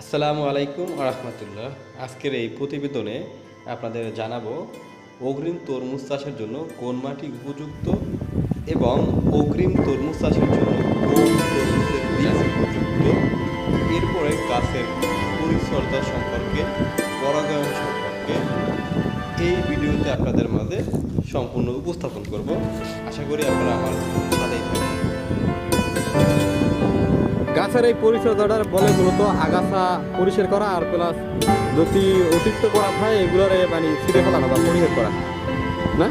আসসালামু আলাইকুম রহমতুল্লাহ। আজকের এই প্রতিবেদনে আপনাদের জানাব অগ্রিম তরমুজ চাষের জন্য কোন মাটি উপযুক্ত এবং অগ্রিম তরমুজ চাষের জন্য কোন তরমুজের বীজ উপযুক্ত। এরপরে গাছের পরিচর্যা সম্পর্কে, পরাগায়ন সম্পর্কে এই ভিডিওতে আপনাদের মাঝে সম্পূর্ণ উপস্থাপন করব। আশা করি আপনারা আমার থাকবেন। গাছের এই পরিচর্যাটা বলে মূলত আগাছা পরিষ্কার করা আর প্লাস যদি অতিরিক্ত করা হয় এগুলোর মানে ছিঁড়ে ফেলানো বা পরিষ্কার করা। না?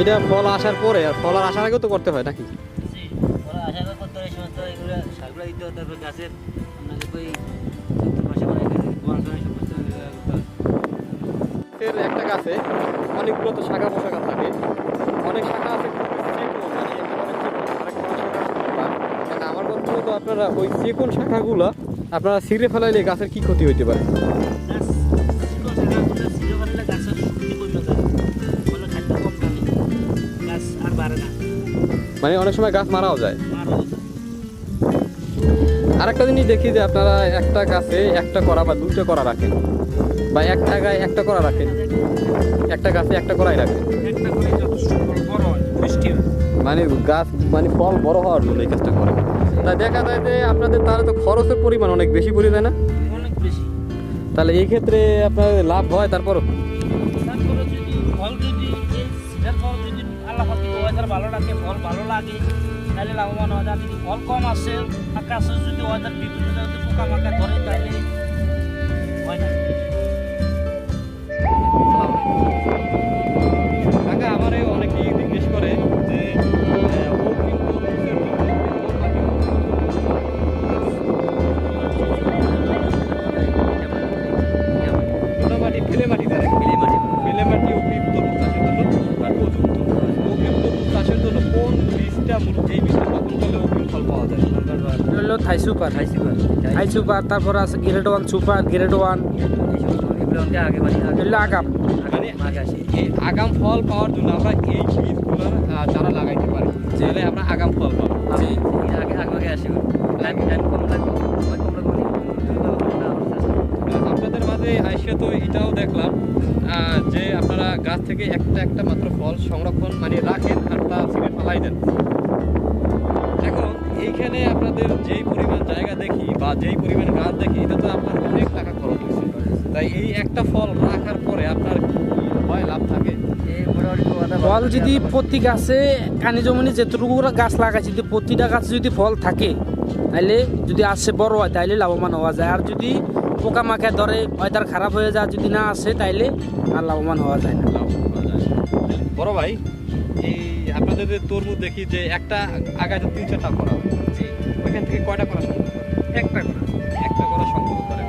এটা ফল আসার পরে আর ফল আসার আগেও তো করতে হয় নাকি? একটা গাছে অনেকগুলো তো শাখা পোশাখা থাকে। অনেক শাখা আছে আপনারা ওই যে কোন শাখাগুলো আপনারা ছিঁড়ে ফেলাইলে গাছের কি ক্ষতি হইতে পারে? আর মানে অনেক সময় গাছ মারাও যায়। মারও আরেকটা জিনিস দেখি যে আপনারা একটা গাছে একটা করা বা দুটো করা রাখেন বা এক জায়গায় একটা করা রাখেন একটা গাছে একটা করাই রাখেন। একটা মানে গাছ মানে ফল বড় হওয়ার জন্য এই কাজটা করে তাই দেখা যায় যে আপনাদের তাহলে তো খরচের পরিমাণ অনেক বেশি পড়ে যায় না? অনেক বেশি। তাহলে এই ক্ষেত্রে আপনার লাভ হয় তারপরও? যদি ফল যদি সিজার ফল যদি আল্লাহ ওয়েদার ভালো রাখে ফল ভালো লাগে তাহলে লাভবান হয় যদি ফল কম আসে আকাশে যদি ওয়েদার বিভিন্ন জায়গাতে পোকা মাকা ধরে তাহলে super Thai super. Thai super তারপর আছে grade one super grade one. এগুলো আগাম। মানে আগাম ফল পাওয়ার জন্য আমরা এই বীজগুলো চারা লাগাইতে পারি তাহলে আমরা আগাম ফল পাবো। আগে আগে আসে। টাইম টাইম কম লাগবে। সময় কম লাগবে আপনাদের মাঝে আইসে তো এটাও দেখলাম যে আপনারা গাছ থেকে একটা একটা মাত্র ফল সংরক্ষণ মানে রাখেন আর তা ছিঁড়ে ফেলাই দেন। বা যেই পরিমাণ গাছ দেখি এটা তো আপনার অনেক টাকা খরচ হয়েছে। তাই এই একটা ফল রাখার পরে আপনার হয় লাভ থাকে। ফল যদি প্রতি গাছে কানি জমিনে যেটুকু গাছ লাগাইছে যদি প্রতিটা গাছে যদি ফল থাকে তাহলে যদি আসে বড় হয় তাইলে লাভবান হওয়া যায়। আর যদি পোকা মাখা ধরে ওয়েদার খারাপ হয়ে যায় যদি না আসে তাইলে আর লাভবান হওয়া যায় না। বড় ভাই এই আপনাদের তরমুজ দেখি যে একটা আগাতে তিন চারটা করা হয়। ওইখান থেকে কয়টা করা সম্ভব? একটা করে একটা করা সম্ভব করে।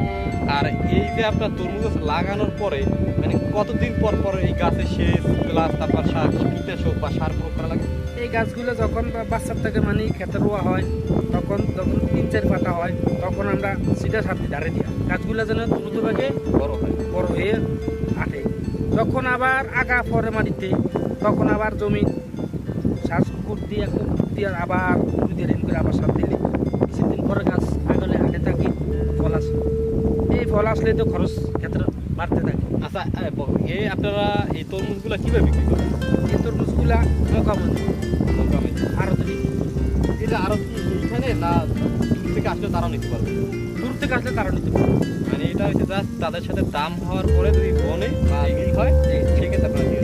আর এই যে আপনার তরমুজ লাগানোর পরে মানে কতদিন পর পর এই গাছে সেচ প্লাস তারপর সার কীটনাশক বা সার প্রয়োগ করা লাগে? এই গাছগুলো যখন বাচ্চার থেকে মানে খেতে রোয়া হয় তখন যখন তিন চার পাতা হয় তখন আমরা সিধা সারতে ধারে দিয়া গাছগুলো যেন দ্রুতভাবে বড় হয়। বড় হয়ে আটে যখন আবার আগা পরে মাটিতে তখন আবার জমি শ্বাস করতে একটু দিয়ে আবার দুই দিন করে আবার সার দিলে কিছুদিন পরে গাছ থাকি ফল আসে এই ফল আসলে তো খরচ ক্ষেত্রে বাড়তে থাকে। আচ্ছা এ, আপনারা এই তরমুজগুলো কীভাবে বিক্রি করেন? এই তরমুজগুলা মোকামতি মোকামে আরও যদি এটা আরও কি এইখানে না দূর থেকে আসলে তারাও নিতে পারবে? দূর থেকে আসলে তারা নিতে পারে মানে এটা হচ্ছে জাস্ট তাদের সাথে দাম হওয়ার পরে যদি বনে বা ই হয় সেক্ষেত্রে আপনারা দিয়ে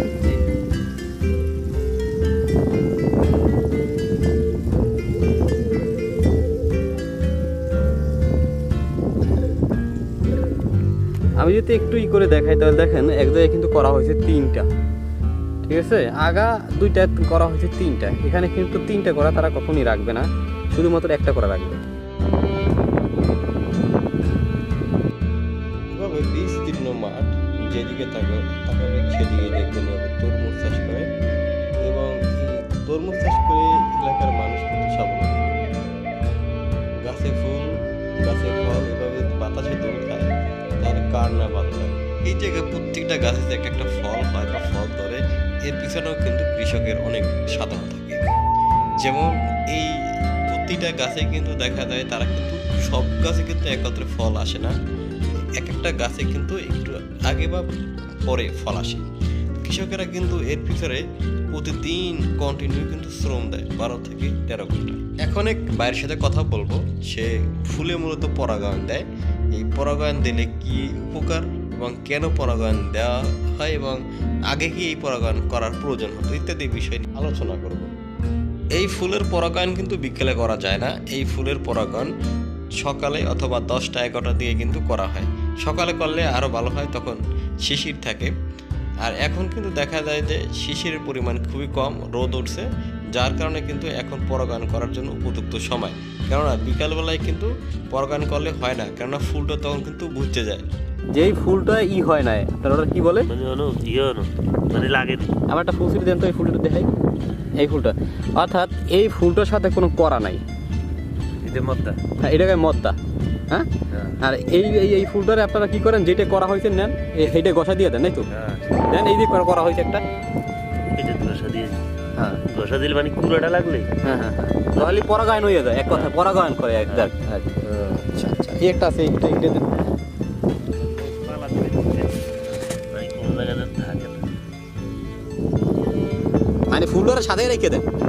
আমি যদি একটু ই করে দেখাই, তাহলে দেখেন এক জায়গায় কিন্তু করা হয়েছে তিনটা। ঠিক আছে? আগা দুইটা করা হয়েছে তিনটা। এখানে কিন্তু তিনটা করা তারা কখনই রাখবে না। শুধুমাত্র একটা করা রাখবে। বিস্তীর্ণ মাঠ যেদিকে তাকা তাকাবেন সেদিকে দেখবেন তরমুজ চাষ করে এবং তরমুজ চাষ করে এলাকার মানুষ কিন্তু স্বাবলম্বী। গাছে ফুল, গাছে ফল, এভাবে বাতাসে দৌড় খায়। তার কার না ভালো লাগে এই জায়গায় প্রত্যেকটা গাছে যে একটা ফল হয় বা ফল ধরে, এর পিছনেও কিন্তু কৃষকের অনেক সাধনা থাকে। যেমন এই প্রতিটা গাছে কিন্তু দেখা যায়, তারা কিন্তু সব গাছে কিন্তু একত্রে ফল আসে না। এক একটা গাছে কিন্তু একটু আগে বা পরে ফল আসে। কৃষকেরা কিন্তু এর পিছনে প্রতিদিন কন্টিনিউ কিন্তু শ্রম দেয় বারো থেকে তেরো ঘণ্টা। এখন এক বাইরের সাথে কথা বলব। সে ফুলে মূলত পরাগায়ন দেয়। এই পরাগায়ন দিলে কি উপকার এবং কেন পরাগায়ন দেওয়া হয় এবং আগে কি এই পরাগায়ন করার প্রয়োজন হতো ইত্যাদি বিষয় নিয়ে আলোচনা করব। এই ফুলের পরাগায়ন কিন্তু বিকেলে করা যায় না। এই ফুলের পরাগায়ন সকালে অথবা দশটা এগারোটা দিয়ে কিন্তু করা হয়। সকালে করলে আরও ভালো হয়, তখন শিশির থাকে। আর এখন কিন্তু দেখা যায় যে শিশিরের পরিমাণ খুবই কম রোদ উঠছে যার কারণে কিন্তু এখন পরাগায়ন করার জন্য উপযুক্ত সময়। কেননা বিকালবেলায় কিন্তু পরাগায়ন করলে হয় না কেননা ফুলটা তখন কিন্তু বুঝতে যায়। যেই ফুলটা ই হয় না ওটা কি বলে? মানে ইয়ে মানে লাগে আমার একটা ফুল দেন তো এই ফুলটা দেখাই। এই ফুলটা অর্থাৎ এই ফুলটার সাথে কোনো করা নাই। হ্যাঁ এটাকে মদ্দা হ্যাঁ? আর এই এই এই ফুলটারে আপনারা কি করেন? যেটা করা হয়েছে নেন। এই- এইটা গসা দিয়ে দেন তাই তো। দেন এই যে করা- হয়েছে একটা। দিয়ে হ্যাঁ। দিলে মানে কুড়াটা লাগলে? হ্যাঁ হ্যাঁ হ্যাঁ। তাহলে পরাগায়ন হয়ে যায় এক কথা পরাগায়ন করে এক দেখ। আচ্ছা আচ্ছা এই একটা আছে এইটা এইটা দেন। পালা করে দিতে। মানে মানে ফুলটার সাথে রেখে দেন। হ্যাঁ,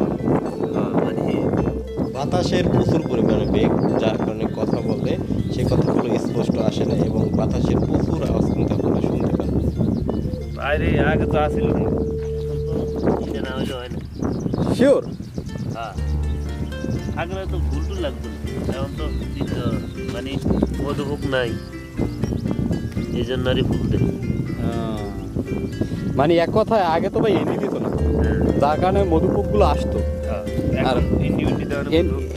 বাতাসের প্রচুর পরিমাণে বেগ যার কারণে কথা বললে সে কথাগুলো স্পষ্ট আসে না এবং বাতাসের প্রচুর আওয়াজ কিন্তু আপনারা শুনতে পান। আগে তো আসিল না। হইলে হয় না। শিওর হ্যাঁ। আগে তো ফুল টুল লাগতো। এখন তো মানে মধুভোগ নাই। এই জন্য আর ফুল দেয় মানে এক কথায় আগে তো ভাই এনে দিত না। হ্যাঁ। যার কারণে মধুপোকগুলো আসতো। আর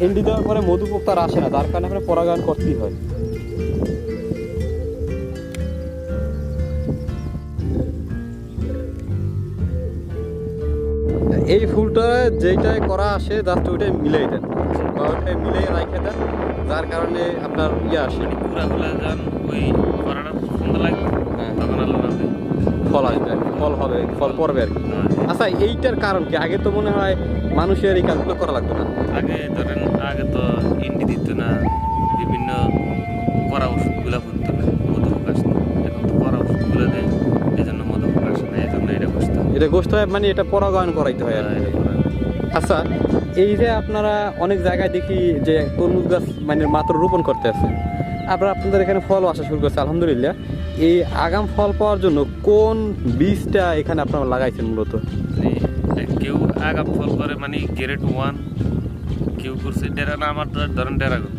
এন্ডি দেওয়ার পরে মধুপোক তার আসে না যার কারণে আপনার পরাগায়ন করতেই হয়। এই ফুলটা যেইটাই করা আসে জাস্ট ওইটাই মিলাই দেন। বা ওইটাই মিলাই রাখে দেন যার কারণে আপনার ইয়ে আসে। পুরাগুলা যান ওই করাটা সুন্দর লাগবে হ্যাঁ। তখন ফল আসবে ফল হবে ফল পড়বে আর কি। হ্যাঁ। আচ্ছা এইটার কারণ কি? আগে তো মনে হয় মানুষের এই কাজগুলো করা লাগতো না। আগে ধরেন আগে তো ইন্ডি দিত না বিভিন্ন করা ওষুধগুলো ফুটতো না মধুমুখ আসতো। এখন তো করা ওষুধগুলো দেয় এই জন্য মধুমুখ আসে না এই জন্য এটা হয়। এটা গোষ্ঠ হয় মানে এটা পরাগায়ন করাইতে হয় আর হয়। আচ্ছা এই যে আপনারা অনেক জায়গায় দেখি যে তরমুজ গাছ মানে মাত্র রোপণ করতে আছে। আবার আপনাদের এখানে ফল আসা শুরু করছে আলহামদুলিল্লাহ। এই আগাম ফল পাওয়ার জন্য কোন বীজটা এখানে আপনারা লাগাইছেন মূলত? আগাম ফল করে মানে গ্রেড ওয়ান কেউ করছে। ডেরাগন আমার তো ধরেন ডেরাগন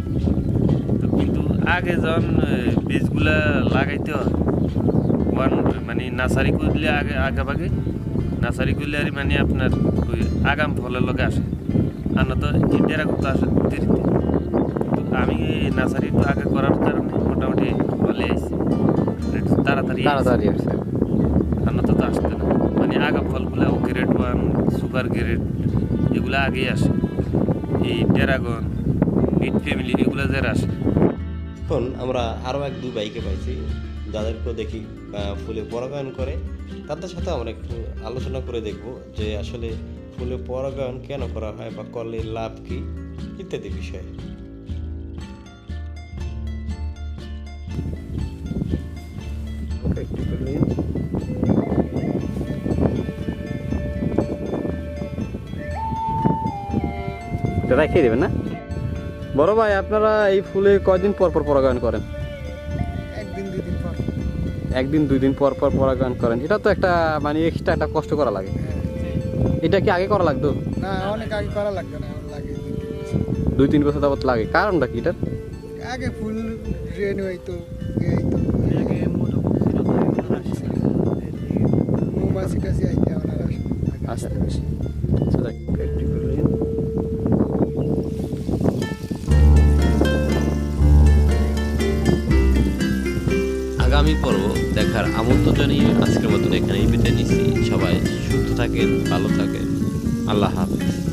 তো কিন্তু আগে যখন বীজগুলা লাগাইতে হয় ওয়ান মানে নার্সারি করলে আগে আগে ভাগে নার্সারি করলে আর মানে আপনার ওই আগাম ফলের লগে আসে। আর না তো এই ডেরাগন আসে দেরিতে তো আমি নার্সারি তো আগে করার কারণে মোটামুটি ভালো একটু তাড়াতাড়ি। তাড়াতাড়ি আসছে। রান্না তো আসতে না মানে আগা ফলগুলো গ্রেড ওয়ান সুপার গ্রেড এগুলো আগেই আসে। এই ড্রাগন মিড ফ্যামিলি এগুলো যারা আসে। এখন আমরা আরও এক দুই বাইকে পাইছি। যাদেরকেও দেখি ফুলে পরাগায়ন করে। তাদের সাথে আমরা একটু আলোচনা করে দেখব যে আসলে ফুলে পরাগায়ন কেন করা হয় বা করলে লাভ কি ইত্যাদি বিষয়ে। এটা রেখে দেবেন না? বড় ভাই আপনারা এই ফুলে কয়দিন পর পর পরাগায়ন করেন? একদিন দুই দিন পর। একদিন দুই দিন পর পর পরাগায়ন করেন। এটা তো একটা মানে এক্সট্রা একটা কষ্ট করা লাগে। এটা কি আগে করা লাগতো? না অনেক আগে করা লাগবে না লাগে। দুই তিন বছর। যাবত লাগে। কারণটা কি এটা আগে ফুল রেন হইতো মৌমাছি কাছে আইতে আচ্ছা। আসতে আমন্ত্রণ জানিয়ে আজকের মতন এখানেই বিদায় নিচ্ছি। সবাই সুস্থ থাকেন ভালো থাকেন। আল্লাহ হাফিজ।